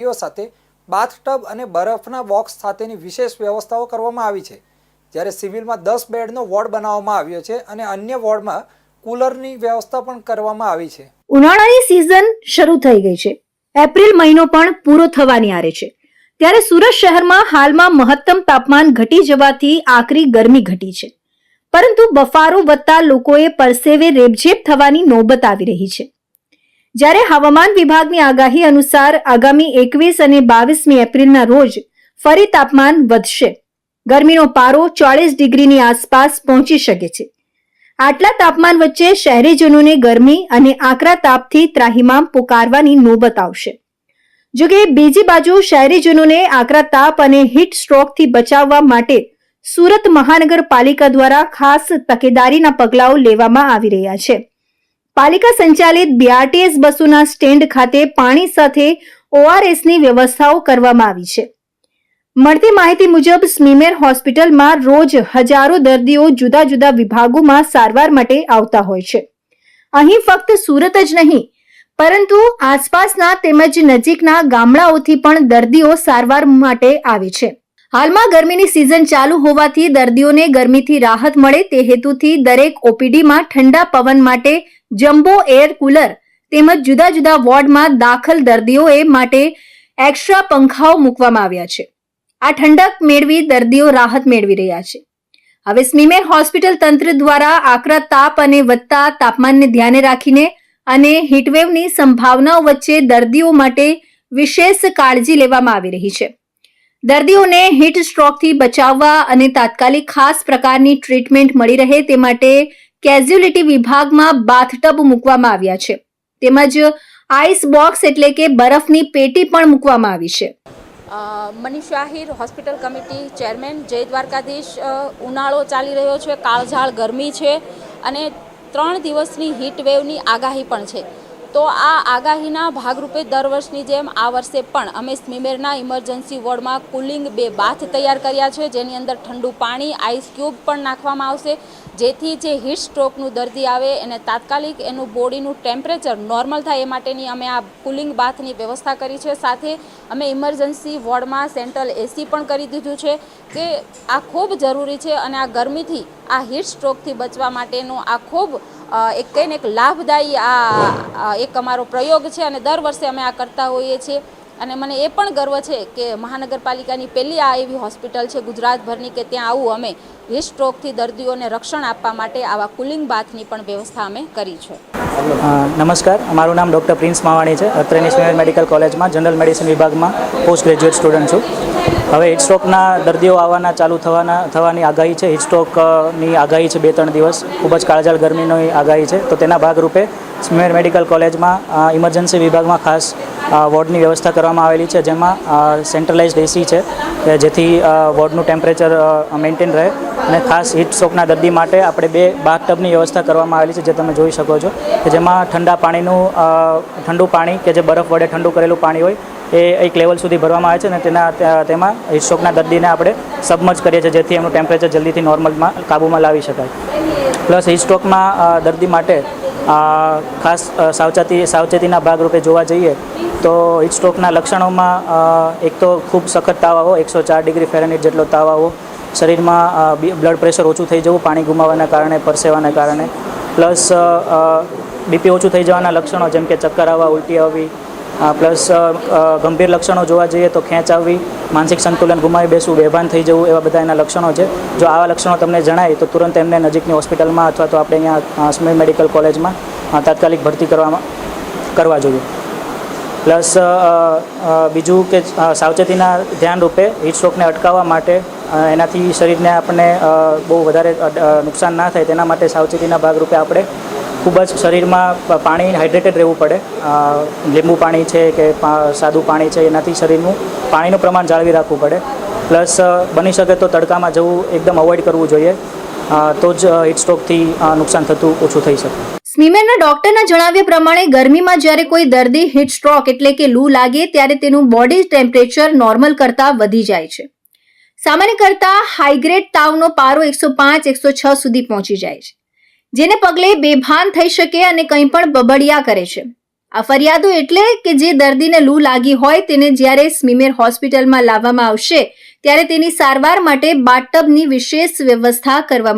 વ્યક્તિઓ સાથે બાથટબ અને બરફના બોક્સ સાથેની વિશેષ વ્યવસ્થાઓ કરવામાં આવી છે. જ્યારે સિવિલમાં દસ બેડનો વોર્ડ બનાવવામાં આવ્યો છે અને અન્ય વોર્ડમાં કુલરની વ્યવસ્થા પણ કરવામાં આવી છે. ઉનાળાની સિઝન શરૂ થઈ ગઈ છે. એપ્રિલ મહિનો પણ પૂરો થવાની આરે છે. ત્યારે સુરત શહેરમાં હાલમાં મહત્તમ તાપમાન ઘટી જવાથી આકરી ગરમી ઘટી છે. પરંતુ બફારો વધતા લોકોએ પરસેવે રેબઝેબ થવાની નોબત આવી રહી છે. જ્યારે હવામાન વિભાગની આગાહી અનુસાર આગામી એકવીસ અને બાવીસમી એપ્રિલના રોજ ફરી તાપમાન વધશે. ગરમીનો પારો ચાળીસ ડિગ્રીની આસપાસ પહોંચી શકે છે. આટલા તાપમાન વચ્ચે શહેરીજનોને ગરમી અને આકરા તાપથી ત્રાહિમામ પુકારવાની નોબત આવશે. જોકે બીજી બાજુ શહેરીજનોને આકરા તાપ અને હીટ સ્ટ્રોકથી બચાવવા માટે સુરત મહાનગરપાલિકા દ્વારા ખાસ તકેદારીના પગલાઓ લેવામાં આવી રહ્યા છે. પાલિકા સંચાલિત બીઆરટીએસ બસોના સ્ટેન્ડ ખાતે પાણી સાથે ઓઆરએસની વ્યવસ્થાઓ કરવામાં આવી છે. મળતી માહિતી મુજબ સ્મીમેર હોસ્પિટલમાં રોજ હજારો દર્દીઓ જુદા જુદા વિભાગોમાં સારવાર માટે આવતા હોય છે. અહીં ફક્ત સુરત જ નહીં, પરંતુ આસપાસના તેમજ નજીકના ગામડાઓથી પણ દર્દીઓ સારવાર માટે આવે છે. હાલમાં ગરમીની સિઝન ચાલુ હોવાથી દર્દીઓને ગરમીથી રાહત મળે તે હેતુથી દરેક ઓપીડીમાં ઠંડા પવન માટે જમ્બો એર કુલર તેમજ જુદા જુદા વોર્ડમાં દાખલ દર્દીઓએ માટે એક્સ્ટ્રા પંખાઓ મૂકવામાં આવ્યા છે. આ ઠંડક મેળવી દર્દીઓ રાહત મેળવી રહ્યા છે. હવે સ્મીમેર હોસ્પિટલ તંત્ર દ્વારા આકરા તાપ અને વધતા તાપમાનને ધ્યાને રાખીને અને હીટવેવની સંભાવનાઓ વચ્ચે દર્દીઓ માટે વિશેષ કાળજી લેવામાં આવી રહી છે. દર્દીઓને હીટ સ્ટ્રોકથી બચાવવા અને તાત્કાલિક ખાસ પ્રકારની ટ્રીટમેન્ટ મળી રહે તે માટે કેઝ્યુલિટી વિભાગમાં બાથટબ મૂકવામાં આવ્યા છે. તેમજ આઈસ બોક્સ એટલે કે બરફની પેટી પણ મૂકવામાં આવી છે. Manish Ahir hospital committee chairman, જય દ્વારકાધીશ ઉનાળો ચાલી રહ્યો છે, કાળઝાળ ગરમી છે અને ત્રણ દિવસની હીટ વેવની આગાહી પણ છે. તો આ આગાહીના ભાગરૂપે દર વર્ષની જેમ આ વર્ષે પણ અમે સ્મીમેરના ઇમરજન્સી વોર્ડમાં કુલિંગ બે બાથ તૈયાર કર્યા છે. જેની અંદર ઠંડુ પાણી, આઈસ ક્યુબ પણ નાખવામાં આવશે. જેથી જે હીટ સ્ટ્રોકનું દર્દી આવે, એને તાત્કાલિક એનું બોડીનું ટેમ્પરેચર નોર્મલ થાય એ માટેની અમે આ કુલિંગ બાથની વ્યવસ્થા કરી છે. સાથે અમે ઇમરજન્સી વોર્ડમાં સેન્ટ્રલ એસી પણ કરી દીધું છે કે આ ખૂબ જરૂરી છે અને આ ગરમીથી આ હીટ સ્ટ્રોકથી બચવા માટેનું આ ખૂબ એક કહીને એક લાભદાયી આ એક અમારો પ્રયોગ છે અને દર વર્ષે અમે આ કરતા હોઈએ છીએ. અને મને એ પણ ગર્વ છે કે મહાનગરપાલિકાની પહેલી આ એવી હોસ્પિટલ છે ગુજરાતભરની કે ત્યાં આવું અમે હીટ સ્ટ્રોકથી દર્દીઓને રક્ષણ આપવા માટે આવા કુલિંગ બાથની પણ વ્યવસ્થા અમે કરી છે. નમસ્કાર. મારું નામ ડૉક્ટર પ્રિન્સ માવાણી છે. અત્રે નેશનલ મેડિકલ કોલેજમાં, જનરલ મેડિસિન વિભાગમાં પોસ્ટ ગ્રેજ્યુએટ સ્ટુડન્ટ છું. હવે હિટસ્ટ્રોકના દર્દીઓ આવવાના, ચાલુ થવાના, થવાની આગાહી છે. હિટસ્ટ્રોકની આગાહી છે બે, ત્રણ દિવસ. ખૂબ જ કાળજાળ ગરમીની આગાહી છે. તો તેના ભાગરૂપે સ્મેર મેડિકલ કોલેજમાં ઇમરજન્સી વિભાગમાં ખાસ વોર્ડની વ્યવસ્થા કરવામાં આવેલી છે, જેમાં સેન્ટ્રલાઇઝડ એસી છે જેથી વોર્ડનું ટેમ્પરેચર મેન્ટેન રહે. અને ખાસ હીટ દર્દી માટે આપણે બે બાથ ટબની વ્યવસ્થા કરવામાં આવેલી છે, જે તમે જોઈ શકો છો, કે જેમાં ઠંડા પાણીનું ઠંડુ પાણી કે જે બરફ વડે ઠંડુ કરેલું પાણી હોય એ એક લેવલ સુધી ભરવામાં આવે છે અને તેના તેમાં હીટ દર્દીને આપણે સબમર્જ કરીએ છીએ, જેથી એમનું ટેમ્પરેચર જલ્દીથી નોર્મલમાં કાબૂમાં લાવી શકાય. પ્લસ હિટસ્ટ્રોકમાં દર્દી માટે ખાસ સાવચેતી, સાવચેતીના ભાગરૂપે જોવા જઈએ, તો હિટસ્ટ્રોકના લક્ષણોમાં એક તો ખૂબ સખત તાવ આવો, એકસો ચાર ડિગ્રી ફેરનહીટ જેટલો તાવ આવો, શરીરમાં બ્લડ પ્રેશર ઓછું થઈ જવું, પાણી ગુમાવવાના કારણે, પરસેવાના કારણે પ્લસ બીપી ઓછું થઈ જવાના લક્ષણો જેમ કે ચક્કર આવવા, ઉલટી આવવી પ્લસ ગંભીર લક્ષણો જોવા જઈએ તો ખેંચ આવવી, માનસિક સંતુલન ગુમાવી બેસવું, બેભાન થઈ જવું એવા બધા એના લક્ષણો છે. જો આવા લક્ષણો તમને જણાય તો તુરંત એમને નજીકની હોસ્પિટલમાં અથવા તો આપણે અહીંયા સ્મેર મેડિકલ કોલેજમાં તાત્કાલિક ભરતી કરવામાં, કરવા જોઈએ. પ્લસ બીજું કે સાવચેતીના ધ્યાન રૂપે હીટ સ્ટ્રોકને અટકાવવા માટે એનાથી શરીરને આપણને બહુ વધારે નુકસાન ના થાય તેના માટે સાવચેતીના ભાગરૂપે આપણે ખૂબ જ શરીરમાં પાણી હાઇડ્રેટેડ રહેવું પડે. લીંબુ પાણી છે કે સાદું પાણી છે, એનાથી શરીરનું પાણીનું પ્રમાણ જાળવી રાખવું પડે. પ્લસ બની શકે તો તડકામાં જવું એકદમ અવોઇડ કરવું જોઈએ. તો જ હીટ સ્ટ્રોકથી નુકસાન થતું ઓછું થઈ શકે. સ્મીમેરના ડોક્ટરના જણાવ્યા પ્રમાણે ગરમીમાં જ્યારે કોઈ દર્દી હીટ સ્ટ્રોક એટલે કે લૂ લાગે ત્યારે તેનું બોડી ટેમ્પરેચર નોર્મલ કરતાં વધી જાય છે. સામાન્ય કરતાં હાઈગ્રેડ તાવનો પારો એકસો પાંચ, એકસો છ સુધી પહોંચી જાય છે. જેને પગલે બેભાન થઈ શકે અને કંઈ પણ બબડિયા કરે છે. આ ફરિયાદો એટલે કે જે દર્દીને લૂ લાગી હોય તેને જ્યારે સ્મીમેર હોસ્પિટલમાં લાવવામાં આવશે, ત્યારે તેની સારવાર માટે બાથટબની વિશેષ વ્યવસ્થા કરવામાં